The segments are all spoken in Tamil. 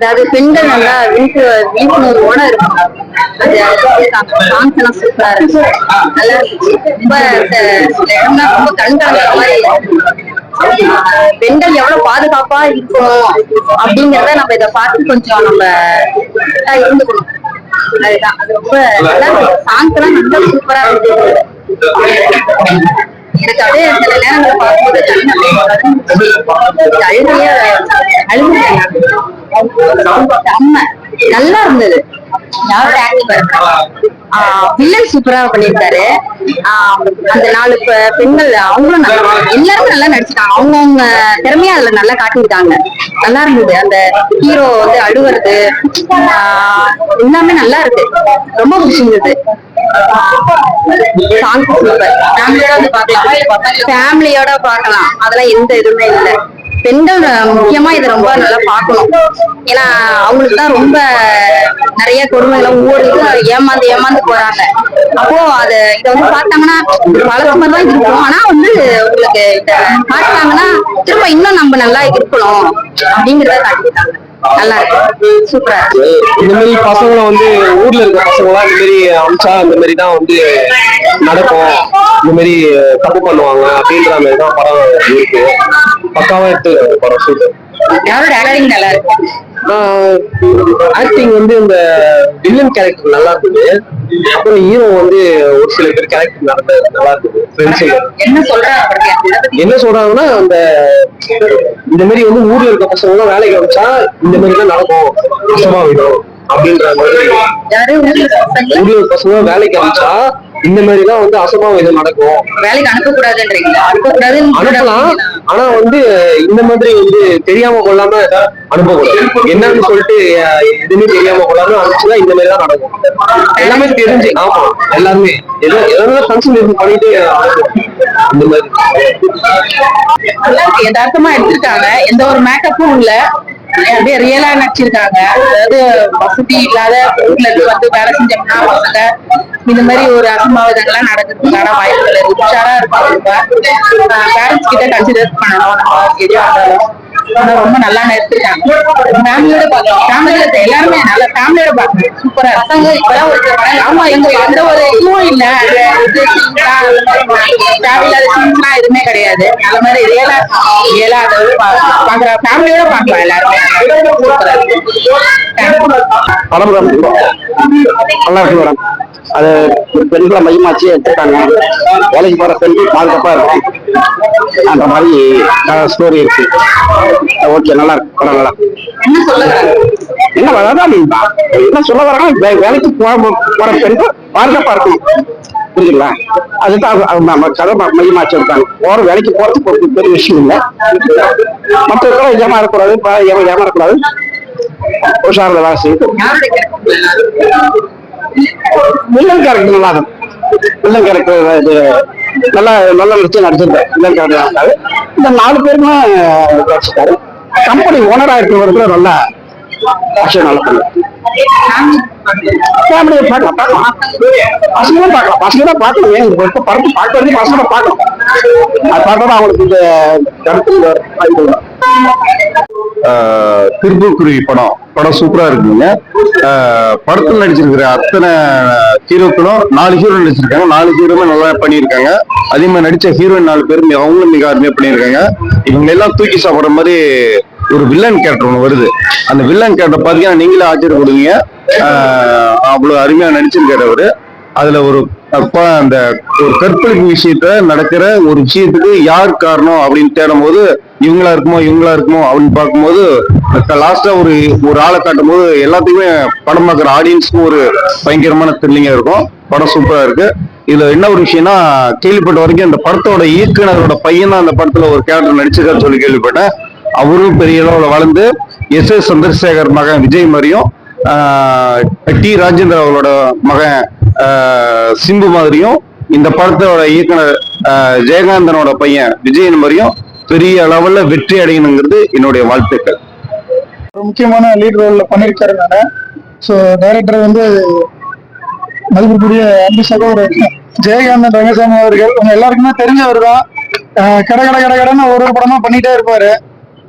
அதாவது பெண்கள் நல்லா விழிப்பு விழிப்புணர்வோட இருக்கணும் அது சாங்ஸ் எல்லாம் சூப்பரா இருக்கு. நல்லா இருந்துச்சு. ரொம்ப இந்த சில இடம்லாம் ரொம்ப கண்காணிக்கிற மாதிரி பெண்கள் எவ்வளவு பாதுகாப்பா இருக்கணும் அப்படிங்கறத நம்ம இதை பார்த்து கொஞ்சம் நம்ம இதா இருந்துக்கணும். அதுதான். அது ரொம்ப நல்லா சாங்ஸ் எல்லாம் நல்லா சூப்பரா இருந்துச்சு. எனக்கு அப்படியே சில நேரங்களை பார்க்கும்போது கண்ணு அப்படியே செம்ம. நல்லா இருந்தது. வில்லன் சூப்பரா பண்ணியிருக்காரு ஆஹ் அந்த நாலு பெண்கள் அவங்களும் நல்லா எல்லாருமே நல்லா நடிச்சிட்டாங்க. அவங்கவுங்க திறமையா அதுல நல்லா காட்டியிருக்காங்க நல்லா இருந்தது. அந்த ஹீரோ வந்து அழுவுறது ஆஹ் எல்லாமே நல்லா இருக்கு. ரொம்ப பிடிச்சிருந்தது. சாங் சூப்பர் ஃபேமிலியோட வந்து பார்க்கலாம். ஃபேமிலியோட பார்க்கலாம். அதெல்லாம் எந்த இதுவுமே இல்லை. பெண்கள் முக்கியமா இதை ரொம்ப நல்லா பார்க்கணும். ஏன்னா அவங்களுக்கு தான் ரொம்ப நிறைய கொடுமைகளை ஒவ்வொரு இதுவும் ஏமாந்து ஏமாந்து போறாங்க. அப்போ அது இதை வந்து பார்த்தாங்கன்னா பல மாதிரி தான் இருக்கும். ஆனா வந்து உங்களுக்கு இதை பார்த்தாங்கன்னா திரும்ப இன்னும் நம்ம நல்லா இருக்கணும் அப்படிங்கிறத காட்டிட்டாங்க நல்லா இருக்கு. சூப்பரா இருக்கு. இந்த மாதிரி பசங்களை வந்து ஊர்ல இருக்க பசங்களா இந்த மாதிரி அமிச்சா இந்த மாதிரி தான் வந்து நடக்கும். இந்த மாதிரி தப்பு பண்ணுவாங்க அப்படின்ற மாதிரி தான் படம் இருக்கு. பக்காவா எடுத்து படம் சூப்பர் யாரோட ஆக்டிங் நல்லா இருக்கு? ஆக்டிங் வந்து இந்த வில்லன் கேரக்டர் நல்லா இருந்தது. அப்புறம் ஹீரோ வந்து ஒரு சில பேர் கேரக்டர் நடந்த நல்லா இருந்தது. ஃப்ரெண்ட்ஸ் என்ன சொல்றாங்க என்ன சொல்றாங்கன்னா அந்த இந்த மாதிரி வந்து ஊர்ல இருக்க பசங்க எல்லாம் வேலைக்கு அமைச்சா இந்த மாதிரி தான் நடக்கும். கஷ்டமா விடும் அப்படின்ற மாதிரி. யாரு? ஊர்ல பசங்க வேலைக்கு அமைச்சா இந்த மாதிரி தான் வந்து அசம்பாவிதம் நடக்கும். வேலைக்கு அனுப்ப கூடாதுன்றீங்களா அனுப்ப கூடாதுன்னு அனுப்பலாம் ஆனா வந்து இந்த மாதிரி வந்து தெரியாம கொள்ளாம அனுப்பக்கூடாது. என்னன்னு சொல்லிட்டு எதுவுமே தெரியாம கொள்ளாம அனுப்பிச்சுன்னா இந்த மாதிரி தான் நடக்கும். எல்லாமே தெரிஞ்சு ஆமா எல்லாருமே எதோ எதாவது கன்சல்டேஷன் பண்ணிட்டு. இந்த மாதிரி. யதார்த்தமா எடுத்திருக்காங்க. எந்த ஒரு மேக்கப்பும் இல்ல. அப்படியே ரியலா நடிச்சிருக்காங்க. அதாவது வசதி இல்லாத ஊர்ல இருந்து வந்து வேலை செஞ்சோம்னா பசங்க இந்த மாதிரி ஒரு அசம்பாவிதங்கள்லாம் நடக்கிறதுக்கான வாய்ப்புகள் இருக்கு. உஷாரா இருக்கும் பேரண்ட்ஸ் கிட்ட கன்சிடர் பண்ணணும். நம்ம இருந்தாலும் ரொம்ப நல்லா எடுத்திருக்காங்க ஃபேமிலியோட பார்க்கலாம் ஃபேமிலியோட எல்லாருமே நல்ல ஃபேமிலியோட பார்க்கணும். சூப்பரா பசங்க இப்பதான் ஒரு ஆமா எங்க எந்த ஒரு இதுவும் இல்ல. தேவையில்லாத சீன்ஸ்லாம் எதுவுமே கிடையாது. அந்த மாதிரி ரியலா ரியலா அதை பாக்குற ஃபேமிலியோட பார்க்கலாம் எல்லாருமே. படம் நல்லா இருக்கு மேடம். அது பெண்களை மையமாச்சு எடுத்துட்டாங்க. வேலைக்கு போற பெண்கள் பாதுகாப்பா இருக்கும். அந்த மாதிரி ஸ்டோரி இருக்கு. ஓகே நல்லா இருக்கு. படம் நல்லா என்ன அதான் என்ன சொல்ல வராங்க? வேலைக்கு போற பெண்கள் பாதுகாப்பா இருக்கணும் புரியுதுங்களா அதுதான் அது- அது நம்ம கதை மையமாச்சு எடுத்தாங்க. போற வேலைக்கு போறதுக்கு ஒரு பெரிய விஷயம் இல்லை. மற்றவர்களை ஏமாறக்கூடாது ஏமாறக்கூடாது. உஷாரில் வேலை செய்யுது வில்லன் கேரக்டர் நல்லா இருக்கும் வில்லன் கேரக்டர் இது நல்லா நல்ல நடிச்சு நடிச்சிருக்காரு. வில்லன் கேரக்டர் இந்த நாலு பேருமே நடிச்சிருக்காரு. கம்பெனி ஓனரா இருக்கிறவருக்கு நல்லா ஆக்ஷன் நல்லா பண்ணுவார் ஃபேமிலியை பார்க்கலாம் பார்க்கலாம் பசங்க தான் பார்க்கலாம் பசங்க தான் ஏன்? பசங்க தான் அது பார்த்தா அவங்களுக்கு இந்த கருத்து திருப்புக்குருவி படம். படம் சூப்பரா இருக்குங்க. ஆஹ் படத்துல நடிச்சிருக்கிற அத்தனை ஹீரோக்களும் நாலு ஹீரோ நடிச்சிருக்காங்க. நாலு ஹீரோமே நல்லா பண்ணியிருக்காங்க. அதே மாதிரி நடிச்ச ஹீரோயின் நாலு பேரும் மிக- அவங்களும் மிக அருமையா பண்ணியிருக்காங்க. இவங்க எல்லாம் தூக்கி சாப்பிடுற மாதிரி ஒரு வில்லன் கேரக்டர் ஒன்று வருது. அந்த வில்லன் கேரக்டர் பார்த்தீங்கன்னா நீங்களே ஆச்சரியப்படுவீங்க அவ்வளோ அருமையாக அருமையா நடிச்சிருக்காரு அவர். அதில் ஒரு அந்த ஒரு கற்பழிப்பு விஷயத்த நடக்கிற ஒரு விஷயத்துக்கு யார் காரணம் அப்படின்னு தேடும் போது இவங்களா இருக்குமோ இவங்களா இருக்குமோ அப்படின்னு பார்க்கும்போது லாஸ்டா ஒரு ஒரு ஆளை காட்டும் போது எல்லாத்துக்குமே படம் பார்க்குற ஆடியன்ஸ்க்கும் ஒரு பயங்கரமான த்ரில்லிங்காக இருக்கும். படம் சூப்பராக இருக்கு. இதுல என்ன ஒரு விஷயம்னா கேள்விப்பட்ட வரைக்கும் இந்த படத்தோட இயக்குனரோட பையன் தான் அந்த படத்துல ஒரு கேரக்டர் நடிச்சிருக்காரு சொல்லி கேள்விப்பட்டேன். அவரும் பெரிய அளவில் வளர்ந்து எஸ் எஸ் சந்திரசேகர் மகன் விஜய் மாதிரியும் டி ராஜேந்திர அவர்களோட மகன் சிம்பு மாதிரியும் இந்த படத்தோட இயக்குனர் ஜெயகாந்தனோட பையன் விஜயன் மாதிரியும் பெரிய அளவில் வெற்றி அடையணுங்கிறது என்னுடைய வாழ்த்துக்கள். ஒரு முக்கியமான லீட் ரோல்ல பண்ணிருக்காருனால ஸோ டைரக்டர் வந்து மதிப்புக்குரிய அன்பு சகோதரர் ஜெயகாந்தன் ரங்கசாமி அவர்கள் உங்க எல்லாருக்குமே தெரிஞ்சவர் தான். கடை கட கட கட கடன்னு ஒரு ஒரு படமா பண்ணிட்டே இருப்பாரு.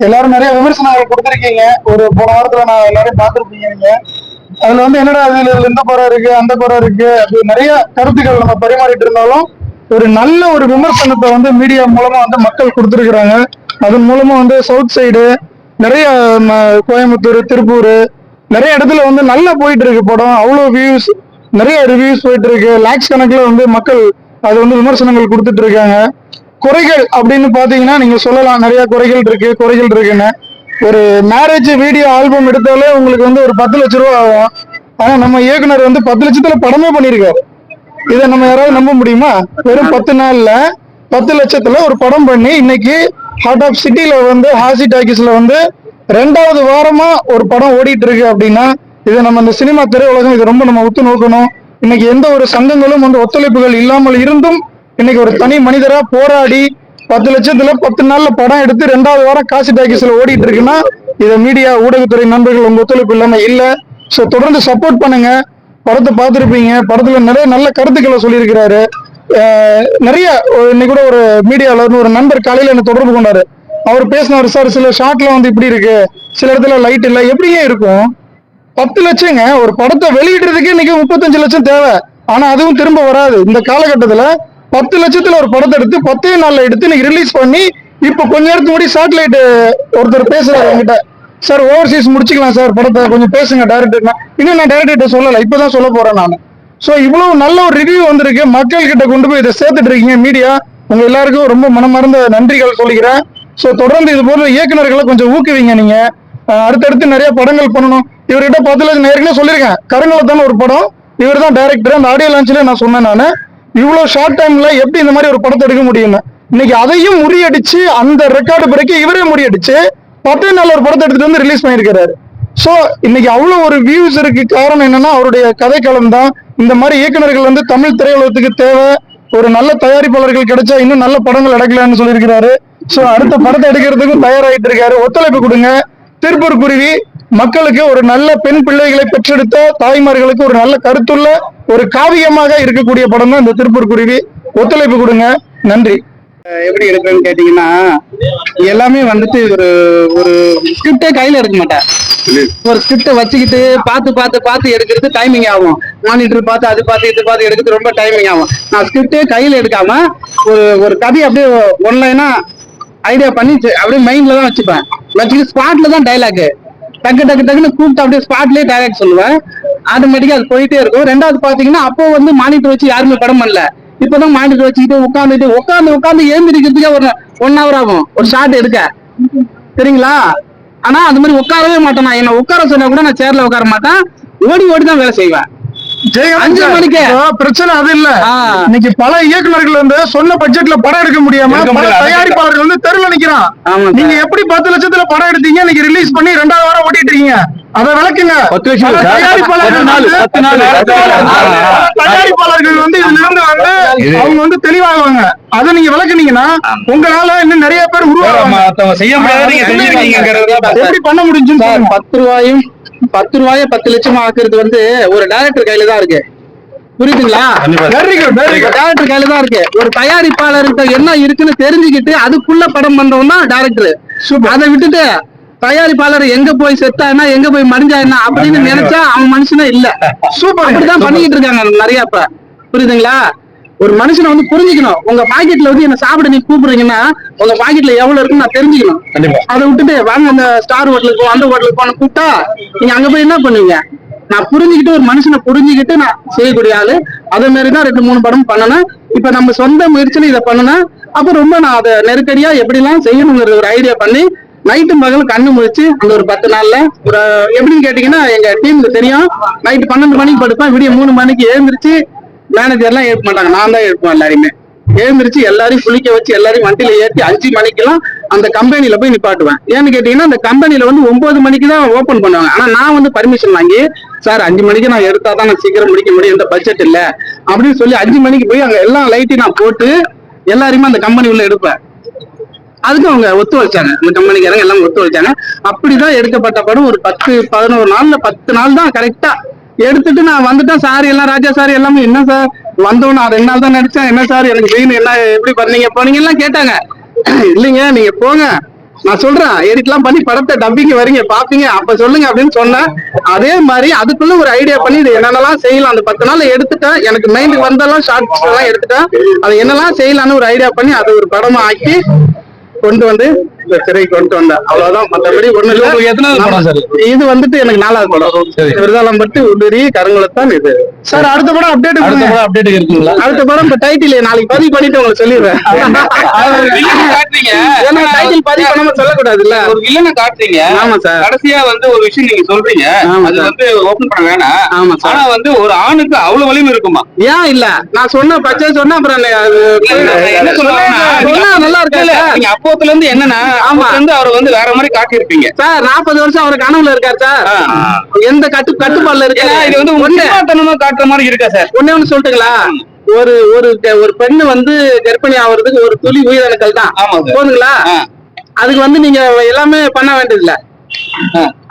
எல்லாரும் நிறைய விமர்சனங்கள் கொடுத்துருக்கீங்க. ஒரு போன வாரத்துல நான் எல்லாரையும் பார்த்துருப்பீங்க நீங்க. அதுல வந்து என்னடா இதுல இந்த குறை இருக்கு அந்த குறை இருக்கு. அப்படி நிறைய கருத்துக்கள் நம்ம பரிமாறிட்டு இருந்தாலும் ஒரு நல்ல ஒரு விமர்சனத்தை வந்து மீடியா மூலமா வந்து மக்கள் கொடுத்துருக்குறாங்க. அதன் மூலமா வந்து சவுத் சைடு நிறைய கோயம்புத்தூர் திருப்பூர் நிறைய இடத்துல வந்து நல்லா போயிட்டு இருக்கு படம். அவ்வளோ வியூஸ் நிறைய ரிவ்யூஸ் போயிட்டு இருக்கு லேக்ஸ் கணக்கில் வந்து மக்கள் அது வந்து விமர்சனங்கள் கொடுத்துட்டு இருக்காங்க. குறைகள் அப்படின்னு பாத்தீங்கன்னா நீங்க சொல்லலாம். நிறைய குறைகள் இருக்கு குறைகள் இருக்குன்னு. ஒரு மேரேஜ் வீடியோ ஆல்பம் எடுத்தாலே உங்களுக்கு வந்து ஒரு பத்து லட்ச ரூபா ஆகும். ஆனா நம்ம இயக்குனர் வந்து பத்து லட்சத்துல படமே பண்ணியிருக்காரு இதை நம்ம யாராவது நம்ப முடியுமா? வெறும் பத்து நாள்ல பத்து லட்சத்துல ஒரு படம் பண்ணி இன்னைக்கு ஹார்ட் ஆஃப் சிட்டில வந்து ஹாசி டாக்கிஸ்ல வந்து ரெண்டாவது வாரமா ஒரு படம் ஓடிட்டு இருக்கு அப்படின்னா இதை நம்ம இந்த சினிமா திரையுலகம் இதை ரொம்ப நம்ம உத்து நோக்கணும். இன்னைக்கு எந்த ஒரு சங்கங்களும் வந்து ஒத்துழைப்புகள் இல்லாமல் இருந்தும் இன்னைக்கு ஒரு தனி மனிதரா போராடி பத்து லட்சத்துல பத்து நாள்ல படம் எடுத்து ரெண்டாவது வாரம் காசி டாக்கிஸ்ல ஓடிட்டு இருக்குன்னா இதை மீடியா ஊடகத்துறை நண்பர்கள் உங்க ஒத்துழைப்பு இல்லாம இல்ல. சோ தொடர்ந்து சப்போர்ட் பண்ணுங்க. படத்தை பார்த்துருப்பீங்க. படத்துல நிறைய நல்ல கருத்துக்களை சொல்லியிருக்கிறாரு. நிறைய இன்னைக்கு கூட ஒரு மீடியாவில் ஒரு நண்பர் காலையில என்ன தொடர்பு கொண்டாரு. அவர் பேசினார் சார் சில ஷார்ட்ல வந்து இப்படி இருக்கு. சில இடத்துல லைட் இல்லை. எப்படியே இருக்கும். பத்து லட்சங்க ஒரு படத்தை வெளியிடுறதுக்கு இன்னைக்கு முப்பத்தஞ்சு லட்சம் தேவை. ஆனா அதுவும் திரும்ப வராது. இந்த காலகட்டத்துல பத்து லட்சத்துல ஒரு படத்தை எடுத்து பத்தே நாள்ல எடுத்து இன்னைக்கு ரிலீஸ் பண்ணி இப்ப கொஞ்ச நேரத்துக்கு முன்னாடி சேட்டலைட் ஒருத்தர் பேசுறாரு என்கிட்ட சார் ஓவர்சீஸ் முடிச்சுக்கலாம் சார் படத்தை கொஞ்சம் பேசுங்க டேரக்டர்னா இன்னும் நான் டேரக்டர் சொல்லல இப்பதான் சொல்ல போறேன் நான். சோ இவ்வளவு நல்ல ஒரு ரிவ்யூ வந்திருக்கு. மக்கள் கிட்ட கொண்டு போய் இதை சேர்த்துட்டு இருக்கீங்க மீடியா உங்க எல்லாருக்கும் ரொம்ப மனமார்ந்த நன்றிகள் சொல்லிக்கிறேன். சோ தொடர்ந்து இது போல இயக்குனர்களை கொஞ்சம் ஊக்குவிங்க நீங்க. அடுத்தடுத்து நிறைய படங்கள் பண்ணணும். இவர்கிட்ட பத்து லட்சம் நான் சொல்லியிருக்கேன். கருங்கலத்தான ஒரு படம். இவர் தான் டேரக்டர் அந்த ஆடியோ லான்ச்ல நான் சொன்னேன் நான். இவ்வளவு ஷார்ட் டைம்ல எப்படி இந்த மாதிரி ஒரு படத்தை எடுக்க முடியும்னு? இன்னைக்கு அதையும் முறியடிச்சு அந்த ரெக்கார்டு பிறகு இவரே முறியடிச்சு பத்தே நாள் ஒரு படத்தை எடுத்துட்டு வந்து ரிலீஸ் பண்ணியிருக்கிறாரு. சோ இன்னைக்கு அவ்வளவு ஒரு வியூஸ் இருக்கு. காரணம் என்னன்னா அவருடைய கதைக்களம் தான். இந்த மாதிரி இயக்குநர்கள் வந்து தமிழ் திரையுலகத்துக்கு தேவை. ஒரு நல்ல தயாரிப்பாளர்கள் கிடைச்சா இன்னும் நல்ல படங்கள் எடுக்கலாம்னு சொல்லியிருக்கிறாரு. சோ அடுத்த படத்தை எடுக்கிறதுக்கும் தயாராகிட்டு இருக்காரு. ஒத்துழைப்பு கொடுங்க. திருப்பூர் குருவி மக்களுக்கு ஒரு நல்ல பெண் பிள்ளைகளை பெற்றெடுத்த தாய்மார்களுக்கு ஒரு நல்ல கருத்துள்ள ஒரு காவியமாக இருக்கக்கூடிய படம் தான் இந்த திருப்பூர் குருவி. ஒத்துழைப்பு கொடுங்க. நன்றி. எப்படி எடுக்கிறேன்னு கேட்டீங்கன்னா எல்லாமே வந்துட்டு ஒரு ஒரு ஸ்கிரிப்டே கையில எடுக்க மாட்டேன். ஒரு ஸ்கிரிப்டை வச்சுக்கிட்டு பார்த்து பார்த்து பார்த்து எடுக்கிறது டைமிங் ஆகும். மானிட்டர் பார்த்து அது பார்த்து இது பார்த்து எடுக்கிறது ரொம்ப டைமிங் ஆகும். நான் ஸ்கிரிப்டே கையில எடுக்காம ஒரு ஒரு கதையை அப்படியே ஒன்லைனா ஐடியா பண்ணி அப்படியே மைண்ட்ல தான் வச்சுப்பேன். வச்சுக்கிட்டு ஸ்பாட்ல தான் டைலாக் டக்கு டக்கு டக்குன்னு கூப்பிட்டு அப்படியே ஸ்பாட்லயே டைலாக் சொல்லுவேன். ஆட்டோமேட்டிக்கா அது போயிட்டே இருக்கும். ரெண்டாவது பாத்தீங்கன்னா அப்போ வந்து மானிட்டர் வச்சு யாருமே படம் பண்ணல. இப்பதான் மானிட்டர் வச்சுக்கிட்டு உட்காந்துட்டு உட்காந்து உட்காந்து ஏந்திரிக்கிறதுக்கே ஒரு ஒன் ஹவர் ஆகும். ஒரு ஷார்ட் எடுக்க. சரிங்களா? ஆனா அது மாதிரி உட்காரவே மாட்டேன் நான். என்ன உட்கார சொன்னா கூட நான் சேர்ல உட்கார மாட்டேன். ஓடி ஓடி தான் வேலை செய்வேன். அஞ்சு மணிக்கு. பிரச்சனை அது இல்ல. இன்னைக்கு பல இயக்குனர்கள் வந்து சொன்ன பட்ஜெட்ல படம் எடுக்க முடியாம பல. தயாரிப்பாளர்கள் வந்து தெருல நிக்கிறான். நீங்க எப்படி பத்து லட்சத்துல படம் எடுத்தீங்க இன்னைக்கு ரிலீஸ் பண்ணி ரெண்டாவது வாரம் ஓட்டிட்டு இருக்கீங்க அத விளக்குங்க. தயாரிப்பாளர்கள் வந்து- இதுல இருந்து வந்து அவங்க வந்து தெளிவாகுவாங்க அதை நீங்க விளக்குனீங்கன்னா உங்களால இன்னும் நிறைய பேர் உருவாங்க செய்ய எப்படி பண்ண முடிஞ்சுன்னு. பத்து ரூபாயும் பத்து ரூபாய பத்து லட்சமா ஆக்குறது வந்து ஒரு டைரக்டர் கையில தான் இருக்கு. புரியுதுங்களா? டேரக்டர் கையில தான் இருக்கு. ஒரு தயாரிப்பாளர்கிட்ட என்ன இருக்குன்னு தெரிஞ்சுக்கிட்டு அதுக்குள்ள படம் பண்றவன் தான் டேரக்டர் அதை விட்டுட்டு தயாரிப்பாளர் எங்க போய் செத்தானா எங்க போய் மடிஞ்சா என்ன அப்படின்னு நினைச்சா அவன் மனுஷனே இல்ல. சூப்பர் அப்படிதான் பண்ணிக்கிட்டு இருக்காங்க நிறைய இப்ப. புரியுதுங்களா? ஒரு மனுஷனை வந்து புரிஞ்சுக்கணும். உங்க பாக்கெட்ல வந்து என்ன சாப்பிட நீ கூப்பிடுறீங்கன்னா உங்க பாக்கெட்ல எவ்வளவு இருக்குன்னு நான் தெரிஞ்சுக்கணும். அதை விட்டுட்டு வாங்க அந்த ஸ்டார் ஹோட்டலுக்கு அந்த ஹோட்டலுக்கு போன கூப்பிட்டா நீங்க அங்க போய் என்ன பண்ணுவீங்க? நான் புரிஞ்சுக்கிட்டு ஒரு மனுஷனை புரிஞ்சுக்கிட்டு நான் செய்யக்கூடிய ஆளு. அதே மாதிரி தான் ரெண்டு மூணு படம் பண்ணணும். இப்ப நம்ம சொந்த முயற்சியில இதை பண்ணணும். அப்ப ரொம்ப நான் அதை நெருக்கடியா எப்படிலாம் செய்யணுங்கிற ஒரு ஐடியா பண்ணி நைட்டு பகல் கண்ணு முழிச்சு அந்த ஒரு பத்து நாள்ல ஒரு எப்படின்னு கேட்டீங்கன்னா எங்க டீமுக்கு தெரியும். நைட்டு பன்னெண்டு மணிக்கு படுப்பேன். விடிய மூணு மணிக்கு எழுந்திருச்சு மேனேஜர் எல்லாம் எழுப்ப மாட்டாங்க. நான் தான் எழுப்பேன் எல்லாரையுமே. எழுந்திரிச்சு எல்லாரையும் குளிக்க வச்சு எல்லாரையும் வண்டியில ஏத்தி அஞ்சு மணிக்கெல்லாம் அந்த கம்பெனில போய் நிப்பாட்டுவேன். ஏன்னு கேட்டீங்கன்னா அந்த கம்பெனில வந்து ஒன்பது மணிக்கு தான் ஓபன் பண்ணுவாங்க. ஆனா நான் வந்து பர்மிஷன் வாங்கி சார் அஞ்சு மணிக்கு நான் எடுத்தா தான் நான் சீக்கிரம் முடிக்க முடியும். இந்த பட்ஜெட் இல்ல. அப்படின்னு சொல்லி அஞ்சு மணிக்கு போய் அங்க எல்லா லைட்டையும் நான் போட்டு எல்லாரையுமே அந்த கம்பெனி உள்ள எடுப்பேன். அதுக்கு அவங்க ஒத்து வச்சாங்க. இந்த கம்பெனிக்காரங்க எல்லாம் ஒத்து வச்சாங்க. அப்படிதான் எடுக்கப்பட்ட படம் ஒரு பத்து பதினோரு நாள்ல பத்து நாள் தான் கரெக்டா எடுத்துட்டு நான் வந்துட்டேன் சார். எல்லாம் ராஜா சார் எல்லாமே என்ன சார்? வந்தோம் நான் ரெண்டு நாள் தான் நடிச்சேன். என்ன சார்? எனக்கு வெயின் என்ன எப்படி பண்ணீங்க போனீங்க எல்லாம் கேட்டாங்க. இல்லைங்க நீங்க போங்க. நான் சொல்றேன் எடிட்லாம் பண்ணி படத்தை டப்பிங் வரீங்க பாப்பீங்க. அப்ப சொல்லுங்க அப்படின்னு சொன்னேன். அதே மாதிரி அதுக்குள்ள ஒரு ஐடியா பண்ணி இது என்னென்னலாம் செய்யலாம் அந்த பத்து நாள் எடுத்துட்டேன். எனக்கு மைண்டுக்கு வந்தெல்லாம் ஷார்ட்ஸ் எல்லாம் எடுத்துட்டேன். அதை என்னெல்லாம் செய்யலாம்னு ஒரு ஐடியா பண்ணி அதை ஒரு படமா ஆக்கி கொண்டு வந்து திரைக்கு கொண்டு வந்தேன் அவ்வளவுதான். மத்தபடி ஒண்ணு இல்ல. இது வந்துட்டு எனக்கு நாலாவது படம். விருதாலம் பட்டு உதிரி கருங்குளத்தான் இது. சார் அடுத்த படம் அடுத்த அப்டேட் படம் அப்டேட் இருக்குங்களா அடுத்த படம் இப்ப டைட்டில் நாளைக்கு பதிவு பண்ணிட்டு உங்களுக்கு சொல்லிடுறேன். ஏன்னா டைட்டில் பதிவு பண்ணாம சொல்லக்கூடாதுல்ல. ஒரு வில்லனை காட்டுறீங்க. ஆமா சார். கடைசியா வந்து ஒரு விஷயம் நீங்க சொல்றீங்க. அது. வந்து ஓபன் பண்ண வேணாம். ஆமா சார். ஆனா வந்து ஒரு ஆணுக்கு அவ்வளவு வலிமை இருக்குமா? ஏன் இல்ல? நான் சொன்ன பச்சை சொன்னா அப்புறம் என்ன சொன்னா நல்லா இல்ல, நீங்க அப்போத்துல இருந்து என்னன்னா ஆமா. இருந்து அவரை வந்து வேற மாதிரி காட்டியிருப்பீங்க. சார் நாற்பது வருஷம் அவர் கனவுல இருக்கார் சார். எந்த கட்டு கட்டுப்பாடுல ஏன்னா இருக்காரு இது வந்து உண்மைத்தனமா காட்டுற மாதிரி இருக்கா சார்? ஒண்ணே ஒண்ணு சொல்லட்டுங்களா? ஒரு ஒரு ஒரு பெண்ணு வந்து கர்ப்பிணி ஆகுறதுக்கு ஒரு துளி உயிரணுக்கள் தான். போதுங்களா. அதுக்கு வந்து நீங்க எல்லாமே பண்ண வேண்டியதில்ல.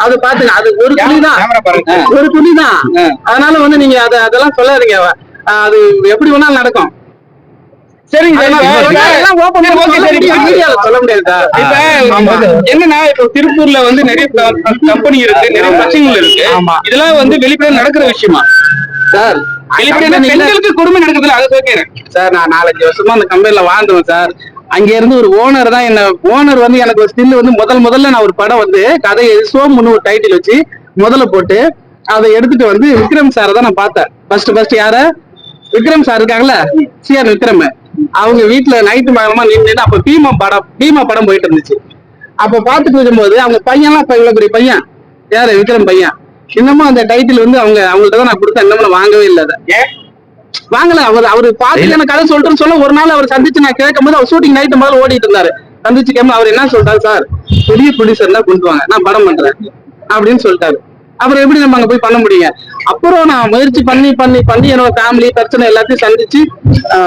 அது பாத்துங்க. அது ஒரு துளி தான் ஒரு துளி தான். அதனால வந்து நீங்க அத அதெல்லாம் சொல்லாதீங்க. அது எப்படி வேணாலும் நடக்கும். என்னன்னா இப்ப திருப்பூர்ல வந்து நிறைய கம்பெனி இருக்கு நிறைய பிரச்சனைகள் இருக்கு. இதெல்லாம் வந்து வெளிப்படையா நடக்கிற விஷயமா? சார் பெண்களுக்கு கொடுமை நடக்குதுல அதை கேட்கிறேன் சார் நான் நாலஞ்சு வருஷமா அந்த கம்பெனில வாழ்ந்தேன் சார். அங்க இருந்து ஒரு ஓனர் தான் என்ன ஓனர் வந்து எனக்கு ஒரு ஸ்டில் வந்து முதல் முதல்ல நான் ஒரு படம் வந்து கதை சோம்னு ஒரு டைட்டில் வச்சு முதல்ல போட்டு அதை எடுத்துட்டு வந்து விக்ரம் சாரை தான் நான் பார்த்தேன். ஃபர்ஸ்ட் ஃபர்ஸ்ட் யார? விக்ரம் சார் இருக்காங்கல்ல? சிஆர் விக்ரம். அவங்க வீட்டுல நைட்டு மகமா நின்று அப்ப பீமா படம் பீமா படம் போயிட்டு இருந்துச்சு. அப்ப பாத்துட்டு இருக்கும்போது அவங்க பையன்லாம் இப்ப இவ்வளவு பெரிய பையன்? யாரு? விக்ரம் பையன். இன்னமும் அந்த டைட்டில் வந்து அவங்க அவங்கள்ட்ட தான் நான் கொடுத்தேன். இன்னமும் வாங்கவே இல்லை அதை. வாங்கல. அவர் அவரு பாத்து எனக்கு கதை சொல்லிட்டு சொல்ல ஒரு நாள் அவர் சந்திச்சு நான் கேட்கும் போது அவர் ஷூட்டிங் நைட்டு முதல்ல ஓடிட்டு இருந்தாரு. சந்திச்சு கேட்கும் அவர் என்ன சொல்லிட்டாரு சார் பெரிய ப்ரொடியூசர் தான் கொண்டு வாங்க. நான் படம் பண்றேன். அப்படின்னு சொல்லிட்டாரு. அப்புறம் எப்படி நம்ம அங்க போய் பண்ண முடியும்? அப்புறம் நான் முயற்சி பண்ணி பண்ணி பண்ணி என்னோட ஃபேமிலி பிரச்சனை எல்லாத்தையும் சந்திச்சு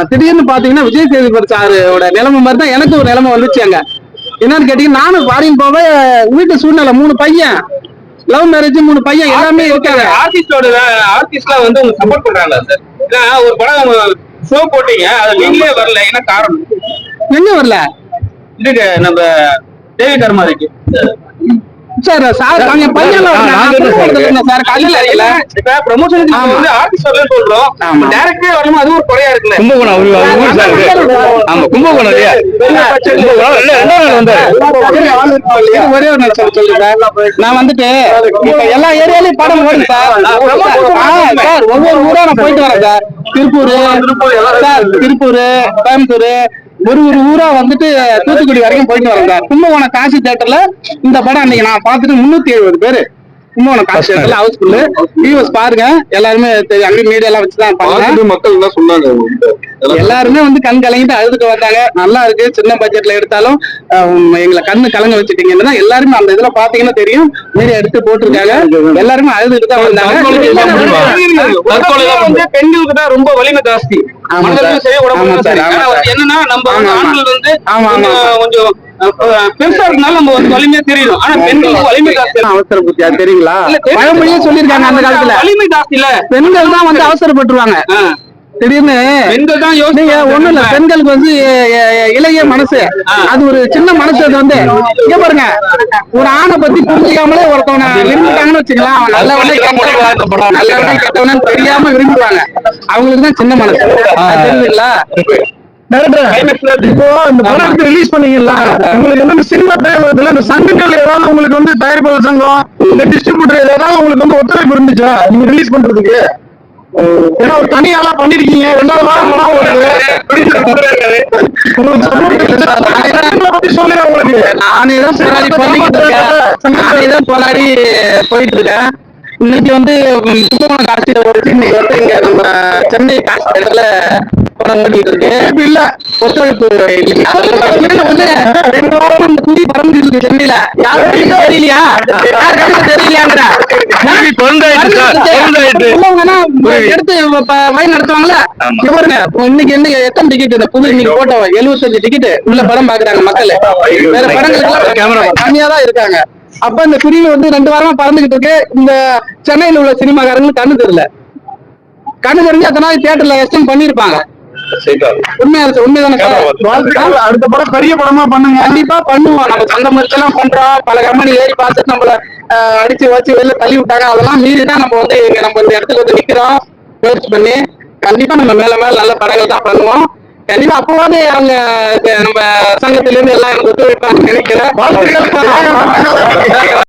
திடீர்னு பாத்தீங்கன்னா விஜய் சேதுபதி சாரோட நிலைமை மாதிரி தான் எனக்கு ஒரு நிலைமை வந்துச்சு அங்க. என்னன்னு கேட்டீங்கன்னா நானும் ஃபாரின் போவே வீட்டு சூழ்நிலை மூணு பையன் லவ் மேரேஜ் மூணு பையன் எல்லாமே இருக்காங்க. ஆர்டிஸ்டோட ஆர்டிஸ்ட்லாம் வந்து உங்களுக்கு சப்போர்ட் பண்றாங்களா சார் ஏன்னா ஒரு படம் ஷோ போட்டீங்க அது நீங்களே வரல என்ன காரணம்? எங்க வரல. இதுக்கு நம்ம தேவி கர்மாதிக்கு சார் சார் அவங்க பையன் சார் கல்ல இல்ல இப்ப ஆமா. வந்து ஆர்டிஸ்ட் வரல சொல்றோம். டேரக்டே வரணும்? அது ஒரு குறையா இருக்குல்ல. கும்பகோணம் அவரு சார். ஆமா கும்பகோணம் இல்லையா? கும்பகோணம் இல்ல ரெண்டாவது நாள் வந்தாரு. ஒரே ஒரு சொல்லுங்க நான் வந்துட்டு இப்ப எல்லா ஏரியாலயும் படம் ஓடுது சார் ஆ, சார் ஒவ்வொரு ஊரா நான் போயிட்டு வரேன் சார் திருப்பூர் சார் திருப்பூர் கோயம்புத்தூர் ஒரு ஒரு ஊரா வந்துட்டு தூத்துக்குடி வரைக்கும் போயிட்டு வரேன் சார். கும்பகோணம் காசி தேட்டர்ல இந்த படம் அன்னைக்கு நான் பார்த்துட்டு முன்னூத்தி எழுபது பேரு. கும்பகோணம் காசி தேட்டர்ல ஹவுஸ்ஃபுல்லு வியூவர்ஸ் பாருங்க. எல்லாருமே அங்கே மீடியா எல்லாம் வச்சுதான் பாருங்க மக்கள் என்ன சொன்னாங்க எல்லாருமே வந்து கண் கலங்கிட்டு அழுதுட்டு வந்தாங்க. நல்லா இருக்கு. சின்ன பட்ஜெட்ல எடுத்தாலும் எங்களை கண்ணு கலங்க வச்சுட்டீங்கன்னா எல்லாருமே அந்த இதுல பாத்தீங்கன்னா தெரியும். மீடியா எடுத்து போட்டிருக்காங்க. எல்லாருமே அழுதுட்டு தான். வந்தாங்க. பெண்களுக்கு தான் ரொம்ப வலிமை ஜாஸ்தி. என்னன்னா நம்ம. ஆண்கள் வந்து. கொஞ்சம் பெருசா இருக்கனால நம்ம வந்து வலிமையா தெரியும். ஆனா பெண்களுக்கு வலிமை ஜாஸ்தி. அவசர புத்தியா தெரியுங்களா. பழமொழியே சொல்லியிருக்காங்க அந்த காலத்துல. வலிமை ஜாஸ்தி இல்ல. பெண்கள் தான் வந்து அவசரப்பட்டுருவாங்க. திடீர்னு பெண்கள் தான் யோசிச்சு ஒண்ணும் இல்ல பெண்களுக்கு வந்து இளைய மனசு. அது ஒரு சின்ன மனசு அது வந்து இங்க பாருங்க ஒரு ஆணை பத்தி புரிஞ்சுக்காமலே ஒருத்தவனை விரும்பிட்டாங்கன்னு வச்சுக்கலாம். அவன் நல்லவனே கெட்டவன் நல்லவனே கெட்டவனு தெரியாம விரும்புவாங்க அவங்களுக்கு தான் சின்ன மனசு. தெரியுதுங்களா? இப்போ இந்த எடுத்து ரிலீஸ் பண்ணீங்கல்ல உங்களுக்கு வந்து சினிமா தயாரிப்புல இந்த சங்கங்கள் ஏதாவது உங்களுக்கு வந்து தயாரிப்பாளர் சங்கம் இந்த டிஸ்ட்ரிபியூட்டர் ஏதாவது உங்களுக்கு வந்து ஒத்துழைப்பு இருந்துச்சா? நீங்க ரிலீஸ் பண்றதுக்கு. ஏன்னா ஒரு தனியாலாம் பண்ணிருக்கீங்க. ரெண்டாவது வாரம். உங்களுக்கு சொல்லுங்க உங்களுக்கு? நானே தான் போராடி பண்ணிக்கிட்டு இருக்கேன். நானே தான் போராடி போயிட்டு இருக்கேன். இன்னைக்கு வந்து கும்பகோணம் காட்சியில ஒரு இன்னைக்கு வந்து இங்க நம்ம சென்னை காசு இடத்துல படம் இருக்கு இல்ல ஒத்துழைப்பு குடி பறந்து இருக்கு சென்னையில யாருக்கும் தெரியலையா யாருக்கும் தெரியலையாங்கிற எடுத்து ப- வழி நடத்துவாங்கல்ல இங்க இன்னைக்கு என்ன எத்தனை டிக்கெட் இந்த புது இன்னைக்கு போட்டோ எழுபத்தஞ்சு டிக்கெட் உள்ள படம் பாக்குறாங்க மக்கள் வேற படங்களுக்கு கேமரா கம்மியா தான் இருக்காங்க அப்ப இந்த பிரிவு வந்து ரெண்டு வாரமா பறந்துகிட்டு இருக்கு இந்த சென்னையில உள்ள சினிமாக்காரங்களுக்கு கண்ணு தெரியல கண்ணு தெரிஞ்சு அத்தனை தியேட்டர்ல எஸ்டிங் பண்ணிருப்பாங்க அடுத்த படம் பெரிய படமா பண்ணுங்க. கண்டிப்பா பண்ணுவோம். நம்ம சொந்த முயற்சியெல்லாம் பண்றோம். பல கம்பெனி ஏறி பார்த்துட்டு நம்மள அடிச்சு வச்சு வெளில தள்ளி விட்டாங்க. அதெல்லாம் மீறி தான் நம்ம வந்து இங்க நம்ம இந்த இடத்துக்கு வந்து நிக்கிறோம். முயற்சி பண்ணி. கண்டிப்பா நம்ம மேல மேல நல்ல படங்கள் தான் பண்ணுவோம். கண்டிப்பா அப்போவாது அவங்க நம்ம சங்கத்துல இருந்து எல்லாம் எனக்கு நினைக்கிறேன். வாழ்த்துக்கள்.